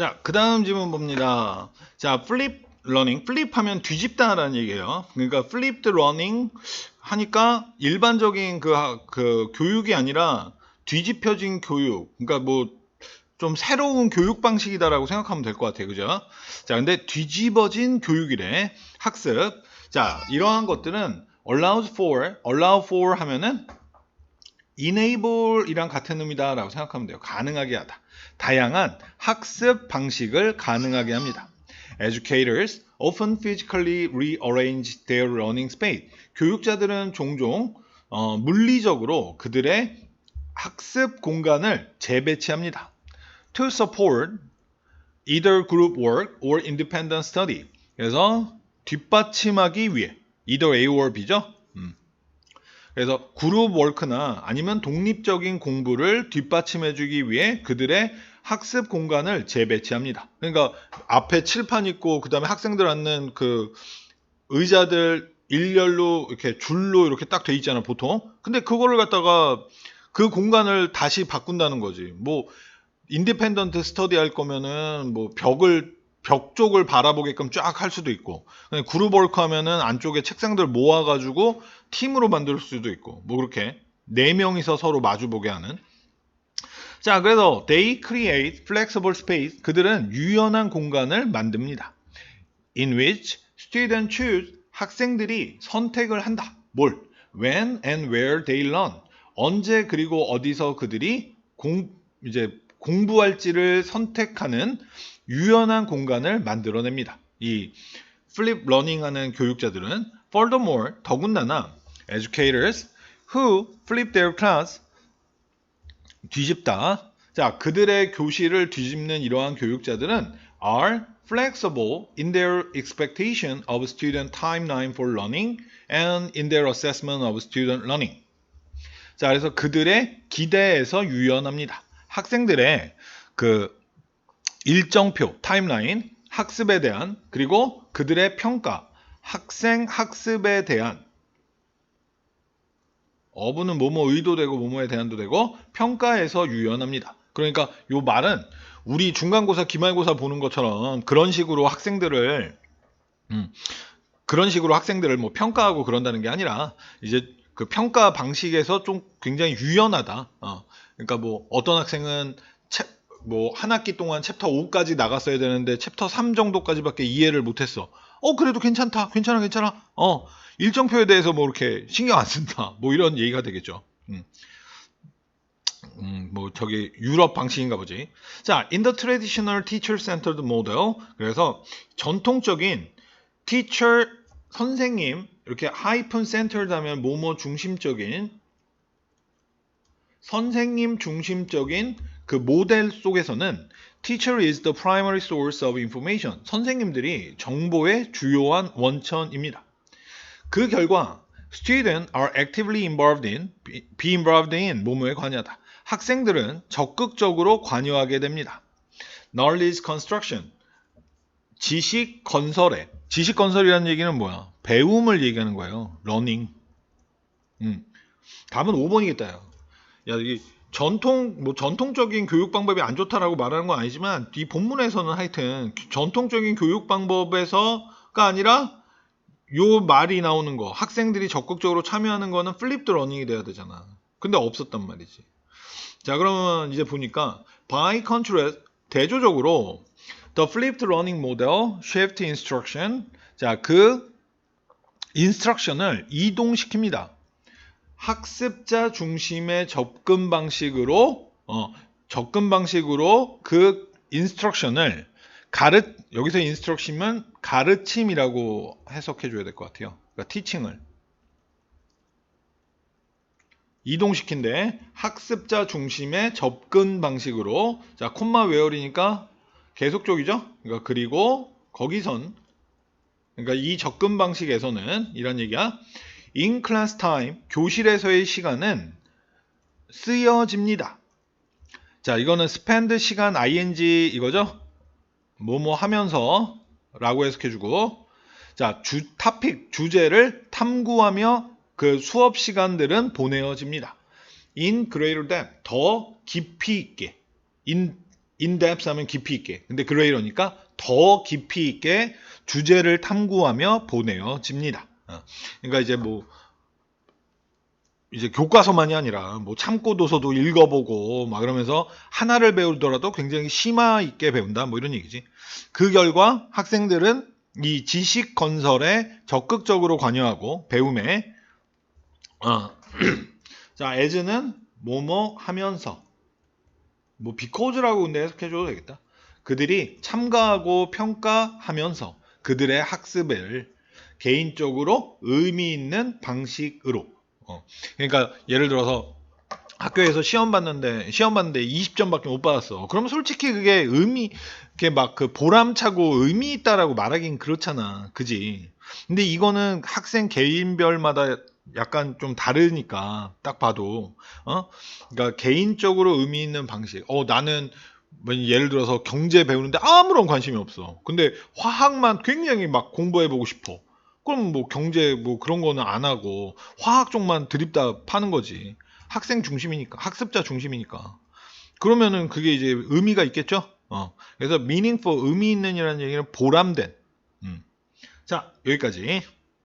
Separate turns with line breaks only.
자, 그 다음 질문 봅니다. 자, flip learning. flip 하면 뒤집다 라는 얘기예요. 그러니까 flipped learning 하니까 일반적인 그, 하- 그 교육이 아니라 뒤집혀진 교육. 그러니까 뭐 좀 새로운 교육 방식이다라고 생각하면 될 것 같아요. 그죠? 자, 근데 뒤집어진 교육이래. 학습. 자, 이러한 것들은 allows for, allow for 하면은 enable이랑 같은 의미다 라고 생각하면 돼요. 가능하게 하다. 다양한 학습 방식을 가능하게 합니다. Educators often physically rearrange their learning space. 교육자들은 종종 어, 물리적으로 그들의 학습 공간을 재배치합니다. To support either group work or independent study. 그래서 뒷받침하기 위해 either A or B죠. 음. 그래서 그룹 워크나 아니면 독립적인 공부를 뒷받침해주기 위해 그들의 학습 공간을 재배치합니다. 그러니까 앞에 칠판 있고 그 다음에 학생들 앉는 그 의자들 일렬로 이렇게 줄로 이렇게 딱 돼 있잖아 보통. 근데 그거를 갖다가 그 공간을 다시 바꾼다는 거지. 뭐 인디펜던트 스터디 할 거면은 뭐 벽을 벽 쪽을 바라보게끔 쫙 할 수도 있고 그룹 워크 하면은 안쪽에 책상들 모아가지고 팀으로 만들 수도 있고 뭐 그렇게 네 명이서 서로 마주보게 하는. 자 그래서 they create flexible space. 그들은 유연한 공간을 만듭니다. in which students choose 학생들이 선택을 한다. 뭘? when and where they learn. 언제 그리고 어디서 그들이 공 이제 공부할지를 선택하는 유연한 공간을 만들어냅니다. 이 flip learning 하는 교육자들은 furthermore 더군다나 educators who flip their class 뒤집다. 자, 그들의 교실을 뒤집는 이러한 교육자들은 are flexible in their expectation of student timeline for learning and in their assessment of student learning. 자, 그래서 그들의 기대에서 유연합니다. 학생들의 그 일정표, 타임라인, 학습에 대한 그리고 그들의 평가, 학생 학습에 대한 어부는 뭐뭐 의도되고 뭐뭐에 대한도 되고 평가에서 유연합니다. 그러니까 요 말은 우리 중간고사, 기말고사 보는 것처럼 그런 식으로 학생들을 음, 그런 식으로 학생들을 뭐 평가하고 그런다는 게 아니라 이제 그 평가 방식에서 좀 굉장히 유연하다. 어, 그러니까 뭐 어떤 학생은 뭐 한 학기 동안 챕터 5까지 나갔어야 되는데 챕터 3 정도까지밖에 이해를 못했어. 어 그래도 괜찮다, 괜찮아, 괜찮아. 어 일정표에 대해서 뭐 이렇게 신경 안 쓴다. 뭐 이런 얘기가 되겠죠. 음. 음, 뭐 저기 유럽 방식인가 보지. 자, in the traditional teacher-centered model. 그래서 전통적인 teacher 선생님 이렇게 하이픈 centered 하면 뭐뭐 중심적인 선생님 중심적인 그 모델 속에서는 teacher is the primary source of information. 선생님들이 정보의 주요한 원천입니다. 그 결과 students are actively involved in, be involved in 뭐뭐에 관여하다. 학생들은 적극적으로 관여하게 됩니다. knowledge construction 지식 건설에 지식 건설이라는 얘기는 뭐야? 배움을 얘기하는 거예요. learning. 음. 답은 5번이겠다. 야, 이 전통 뭐 전통적인 교육 방법이 안 좋다라고 말하는 건 아니지만 이 본문에서는 하여튼 전통적인 교육 방법에서가 아니라 요 말이 나오는 거 학생들이 적극적으로 참여하는 거는 플립드 러닝이 돼야 되잖아. 근데 없었단 말이지. 자 그러면 이제 보니까 by contrast 대조적으로 the flipped learning model shift instruction 자 그 인스트럭션을 이동시킵니다. 학습자 중심의 접근 방식으로 어, 접근 방식으로 그 인스트럭션을 가르 여기서 인스트럭션은 가르침이라고 해석해 줘야 될 것 같아요. 그러니까 티칭을 이동시킨데 학습자 중심의 접근 방식으로 자 콤마 웨어리니까 계속적이죠. 그러니까 그리고 거기선 그러니까 이 접근 방식에서는 이런 얘기야. In class time 교실에서의 시간은 쓰여집니다. 자, 이거는 spend 시간 ing 이거죠? 뭐뭐 하면서 라고 해석해 주고 자, 주 토픽 주제를 탐구하며 그 수업 시간들은 보내어집니다. in greater depth 더 깊이 있게 in in depth 하면 깊이 있게. 근데 greater니까 더 깊이 있게 주제를 탐구하며 보내어집니다. 어. 그러니까 이제 뭐 이제 교과서만이 아니라 뭐 참고 도서도 읽어보고 막 그러면서 하나를 배우더라도 굉장히 심화 있게 배운다 뭐 이런 얘기지. 그 결과 학생들은 이 지식 건설에 적극적으로 관여하고 배움에 어. 자 as는 뭐뭐 하면서 뭐 because라고 근데 해석해줘도 되겠다. 그들이 참가하고 평가하면서 그들의 학습을 개인적으로 의미 있는 방식으로 어. 그러니까 예를 들어서 학교에서 시험 봤는데 시험 봤는데 20점밖에 못 받았어. 그러면 솔직히 그게 의미 그게 막 그 보람차고 의미 있다라고 말하긴 그렇잖아. 그지? 근데 이거는 학생 개인별마다 약간 좀 다르니까 딱 봐도 어? 그러니까 개인적으로 의미 있는 방식. 어 나는 뭐 예를 들어서 경제 배우는데 아무런 관심이 없어. 근데 화학만 굉장히 막 공부해 보고 싶어. 그럼 뭐 경제 뭐 그런 거는 안 하고 화학 쪽만 드립다 파는 거지. 학생 중심이니까, 학습자 중심이니까. 그러면은 그게 이제 의미가 있겠죠? 어. 그래서 meaningful 의미 있는이라는 얘기는 보람된. 음. 자, 여기까지.